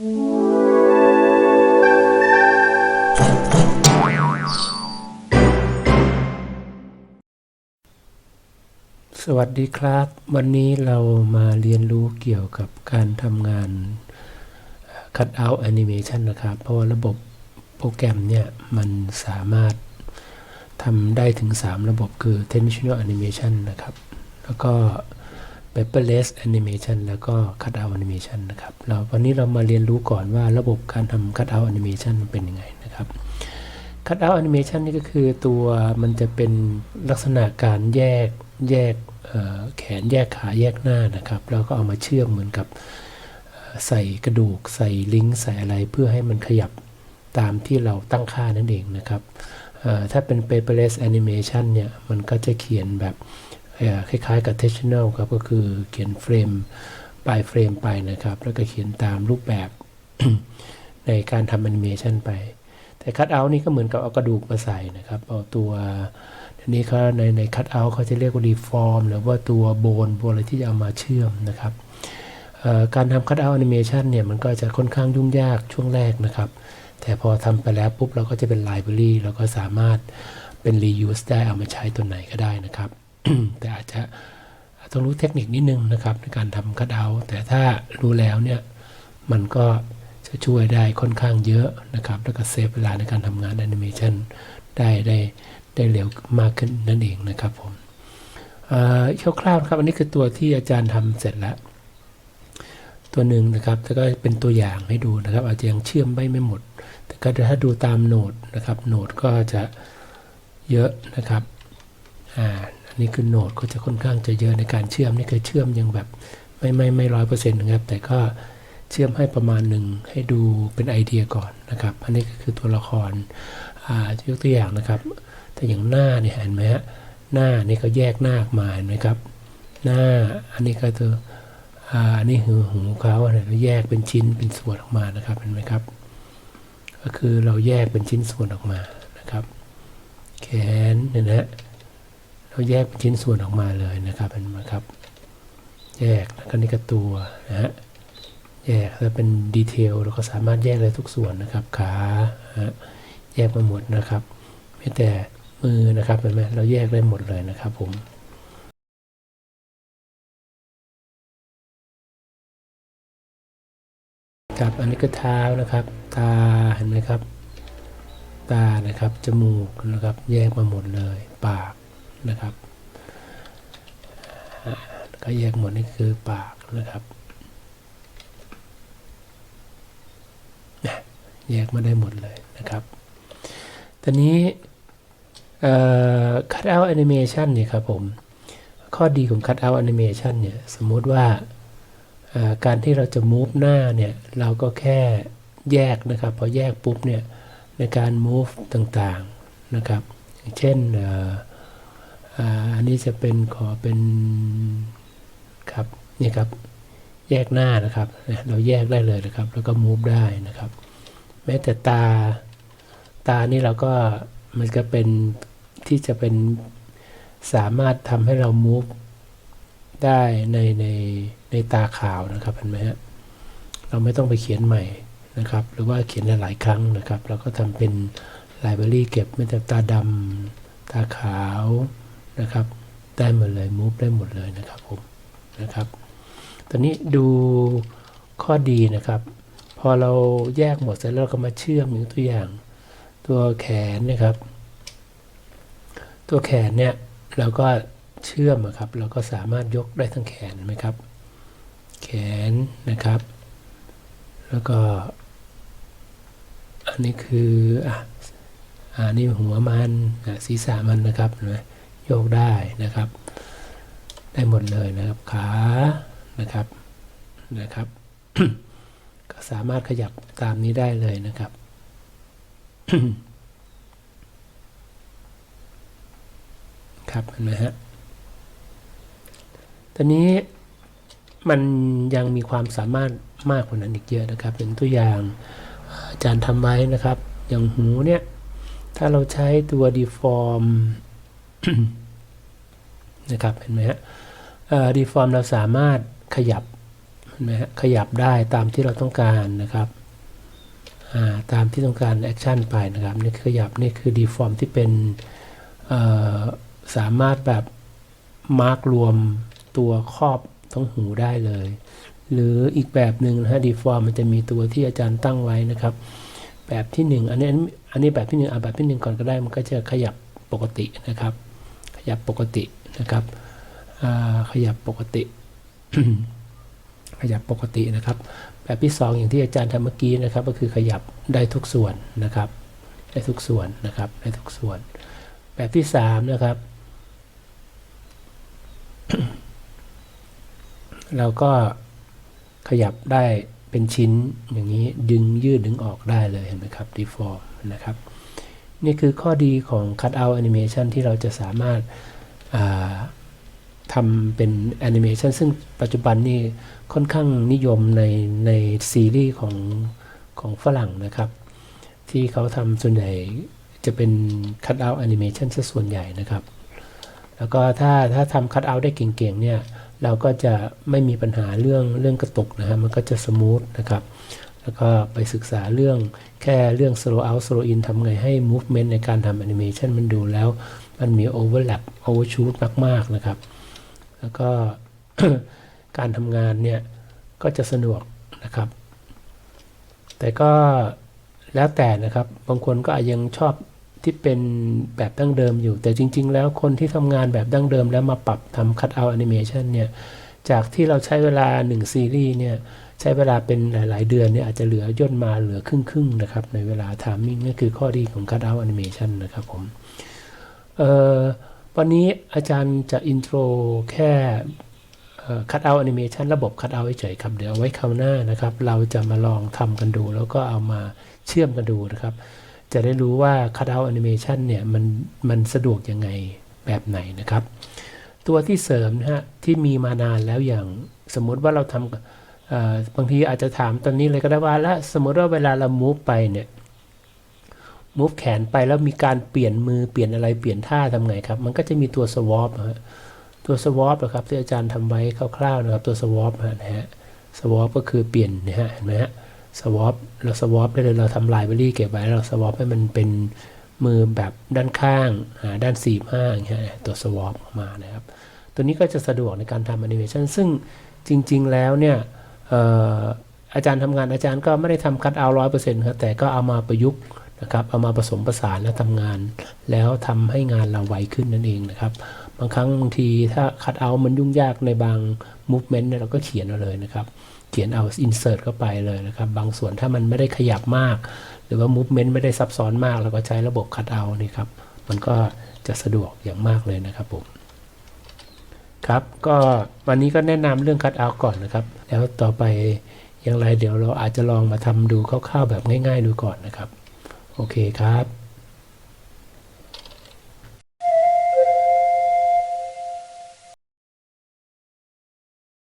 สวัสดีครับ วันนี้เรามาเรียนรู้เกี่ยวกับการทำงาน Cut Out Animation นะครับ เพราะว่าระบบโปรแกรมเนี่ย มันสามารถทำได้ถึง 3 ระบบคือ Tensional Animation นะครับ แล้วก็ Paperless Animation แล้วก็ Cut Out Animation นะครับเราวันนี้เรามาเรียนรู้ก่อนว่าระบบการทำ Cut Out Animation เป็นยังไงนะครับ Cut Out Animation นี่ก็คือตัวมันจะเป็นลักษณะการแยกแยกแขนแยกขาแยกหน้านะครับแล้วก็เอามาเชื่อมเหมือนกับใส่กระดูก ใส่ลิงก์ใส่อะไรเพื่อให้มันขยับตามที่เราตั้งค่านั่นเองนะครับถ้าเป็น paperless animation เนี่ยมันก็จะเขียนแบบ คล้ายๆกับ textual ครับก็คือเขียนเฟรมปลายเฟรมไปนะครับ แล้วก็เขียนตามรูปแบบในการทำแอนิเมชันไป แต่คั t เอา t นี่ก็เหมือนกับเอากระดูกมาใส่นะครับเอาตัวทีนี้เขาในในคั t เอา t เขาจะเรียกว่ารีฟอร์มหรือว่าตัวโบนโบนอะไรที่จะเอามาเชื่อมนะครับการทำคั t เอา t แอนิเมชันเนี่ยมันก็จะค่อนข้างยุ่งยากช่วงแรกนะครับ แต่พอทำไปแล้วปุ๊บเราก็จะเป็นไลบรารีเราก็สามารถเป็น reuse ได้เอามาใช้ตัวไหนก็ได้นะครับ แต่อาจจะต้องรู้เทคนิคนิดนึงนะครับ ในการทำคั t เอาแต่ถ้ารู้แล้วเนี่ยมันก็จะช่วยได้ค่อนข้างเยอะนะครับ แล้วก็เซฟเวลาในการทำงานแอนิเมชันได้ได้ได้เร็วมากขึ้นนั่นเองนะครับผมเอ่อคร่าวๆครับ อันนี้คือตัวที่อาจารย์ทำเสร็จแล้ว ตัวหนึ่งนะครับแล้วก็เป็นตัวอย่างให้ดูนะครับ อาจจะยังเชื่อมไม่ไม่หมด แต่ก็ถ้าดูตามโหนดนะครับโหนดก็จะเยอะนะครับอ่า อันนี้คือโนดก็จะค่อนข้างจะเยอะในการเชื่อมนี่คือเชื่อมยังแบบไม่ไม่ไม่ร้อยเปอร์เซ็นต์นะครับ แต่ก็เชื่อมให้ประมาณหนึ่งให้ดูเป็นไอเดียก่อนนะครับ อันนี้ก็คือตัวละครอ่ายกตัวอย่างนะครับ แต่อย่างหน้าเนี่ยเห็นไหมฮะหน้านี่ก็แยกหน้าออกมาเห็นไหมครับ หน้าอันนี้ก็ตัวอ่าอันนี้หูหูเขาเนี่ยเราแยกเป็นชิ้นเป็นส่วนออกมานะครับเห็นไหมครับ ก็คือเราแยกเป็นชิ้นส่วนออกมานะครับ แขนเนี่ยนะฮะ เราแยกเป็นชิ้นส่วนออกมาเลยนะครับเห็นไหมครับ แยกแล้วก็นี่ก็ตัวนะฮะแยกแล้วเป็นดีเทลเราก็สามารถแยกได้ทุกส่วนนะครับขาฮะแยกมาหมดนะครับไม่แต่มือนะครับเห็นไหมเราแยกได้หมดเลยนะครับผมครับอันนี้ก็เท้านะครับ ตาเห็นไหมครับ ตานะครับจมูกนะครับ แยกมาหมดเลย ปาก นะครับก็แยกหมดนี่คือปากนะครับ แยกมาได้หมดเลยนะครับตอนนี้เอ่อ cut out animation เนี่ยครับผม ข้อดีของ cut out animation เนี่ย สมมติว่าการที่เราจะ move หน้าเนี่ย เราก็แค่แยกนะครับ พอแยกปุ๊บเนี่ย ในการ move ต่างๆนะครับ เช่น อันนี้จะเป็นขอเป็นครับนี่ครับแยกหน้านะครับ เราแยกได้เลยนะครับ แล้วก็ move ได้นะครับ แม้แต่ตาตานี่เราก็มันก็เป็นที่จะเป็นสามารถทำให้เรา move ได้ในในในตาขาวนะครับเห็นไหมฮะเราไม่ต้องไปเขียนใหม่นะครับ หรือว่าเขียนหลายๆครั้งนะครับ เราก็ทำเป็นไลบรารีเก็บไม่แต่ตาดำตาขาว นะครับ ได้หมดเลย move ได้หมดเลยนะครับผมนะครับตอนนี้ดูข้อดีนะครับ พอเราแยกหมดเสร็จแล้วเราก็มาเชื่อมอย่างตัวอย่าง ตัวแขนนะครับ ตัวแขนเนี่ยเราก็เชื่อมอะครับ เราก็สามารถยกได้ทั้งแขนไหมครับ แขนนะครับ แล้วก็ อันนี้คืออะอันนี้หัวมันศีรษะมันนะครับเห็นไหม ยกได้นะครับ ได้หมดเลยนะครับ ขานะครับนะครับ ก็สามารถขยับตามนี้ได้เลยนะครับครับเห็นไหมฮะตอนนี้มันยังมีความสามารถมากกว่านั้นอีกเยอะนะครับอย่างตัวอย่างอาจารย์ทำไว้นะครับ อย่างหูเนี่ย ถ้าเราใช้ตัว deform นะครับเห็นไหมฮะ deform เราสามารถขยับเห็นไหมฮะขยับได้ตามที่เราต้องการนะครับาตามที่ต้องการแอคชั่นไปนะครับนี่คือขยับนี่คือ deform ที่เป็นสามารถแบบมาร์กรวมตัวครอบทั้งหูได้เลย หรืออีกแบบหนึ่งนะฮะ deform มันจะมีตัวที่อาจารย์ตั้งไว้นะครับ แบบที่หนึ่งอันนี้อันนี้แบบที่หนึ่งเอาแบบที่หนึ่งก่อนก็ได้มันก็จะขยับปกตินะครับ ขยับปกติ นะครับขยับปกติ ขยับปกตินะครับ แบบที่สองอย่างที่อาจารย์ทำเมื่อกี้นะครับ ก็คือขยับได้ทุกส่วนนะครับ ได้ทุกส่วนนะครับได้ทุกส่วน แบบที่สามนะครับ เราก็ขยับได้เป็นชิ้นอย่างนี้ดึงยืดดึงออกได้เลยเห็นไหมครับ deform นะครับ นี่คือข้อดีของ cutout animation ที่เราจะสามารถ ทำเป็นแอนิเมชันซึ่งปัจจุบันนี่ค่อนข้างนิยมในในซีรีส์ของของฝรั่งนะครับ ที่เขาทำส่วนใหญ่จะเป็น cutout animation ซะส่วนใหญ่นะครับ แล้วก็ถ้าถ้าทำ cutout ได้เก่งๆเนี่ย เราก็จะไม่มีปัญหาเรื่องเรื่องกระตุกนะฮะมันก็จะสมูทนะครับ แล้วก็ไปศึกษาเรื่องแค่เรื่อง slow out slow in ทำไงให้ movement ในการทำ animation มันดูแล้ว มันมี overlap overshoot มาก ๆ นะครับ แล้วก็การทำงานเนี่ย ก็จะสะดวกนะครับ แต่ก็แล้วแต่นะครับ บางคนก็อาจยังชอบที่เป็นแบบดั้งเดิมอยู่ แต่จริง ๆ แล้วคนที่ทำงานแบบดั้งเดิมแล้วมาปรับทำ cut out animation เนี่ย จากที่เราใช้เวลา 1 ซีรีส์เนี่ย ใช้เวลาเป็นหลาย ๆ เดือนเนี่ยอาจจะเหลือย่นมาเหลือครึ่งๆนะครับในเวลา timing นั่นคือข้อดีของ cut out animation นะครับผมวันนี้อาจารย์จะอินโทรแค่คัดเอาแอนิเมชันระบบคัดเอาเฉยๆครับ เดี๋ยวไว้คราวหน้านะครับ เราจะมาลองทำกันดู แล้วก็เอามาเชื่อมกันดูนะครับ จะได้รู้ว่าคัดเอาแอนิเมชันเนี่ยมันมันสะดวกยังไงแบบไหนนะครับ ตัวที่เสริมนะฮะที่มีมานานแล้วอย่างสมมติว่าเราทำ บางทีอาจจะถามตอนนี้เลยก็ได้ว่าแล้วสมมติว่าเวลาเรา move ไปเนี่ย move แขนไปแล้วมีการเปลี่ยนมือเปลี่ยนอะไรเปลี่ยนท่าทำไงครับ มันก็จะมีตัว swap ฮะตัว swap นะครับที่อาจารย์ทำไว้คร่าวๆนะครับตัว swap นะฮะ swap ก็คือเปลี่ยนนะฮะเห็นไหมฮะ swap เรา swap ได้เลยเราทำลายบรีเก็บไว้เรา swap ให้มันเป็นมือแบบด้านข้างด้านสี่ห้าอย่างเงี้ยตัว swap ออกมานะครับ ตัวนี้ก็จะสะดวกในการทำแอนิเมชันซึ่งจริง ๆ แล้วเนี่ย อาจารย์ทำงานอาจารย์ก็ไม่ได้ทำคัดเอาร้อยเปอร์เซ็นต์ครับแต่ก็เอามาประยุกต์นะครับเอามาผสมผสานและทำงาน แล้วทำให้งานเราไวขึ้นนั่นเองนะครับบางครั้งบางทีถ้าคัดเอามันยุ่งยากในบาง movement เนี่ยเราก็เขียนเอาเลยนะครับเขียนเอา insert เข้าไปเลยนะครับบางส่วนถ้ามันไม่ได้ขยับมาก หรือว่า movement ไม่ได้ซับซ้อนมากเราก็ใช้ระบบคัดเอานี่ครับมันก็จะสะดวกอย่างมากเลยนะครับผม ครับก็วันนี้ก็แนะนำเรื่องคัดเอาก่อนนะครับ แล้วต่อไปอย่างไรเดี๋ยวเราอาจจะลองมาทำดูคร่าวๆแบบง่าย ๆ ดูก่อนนะครับ โอเคครับ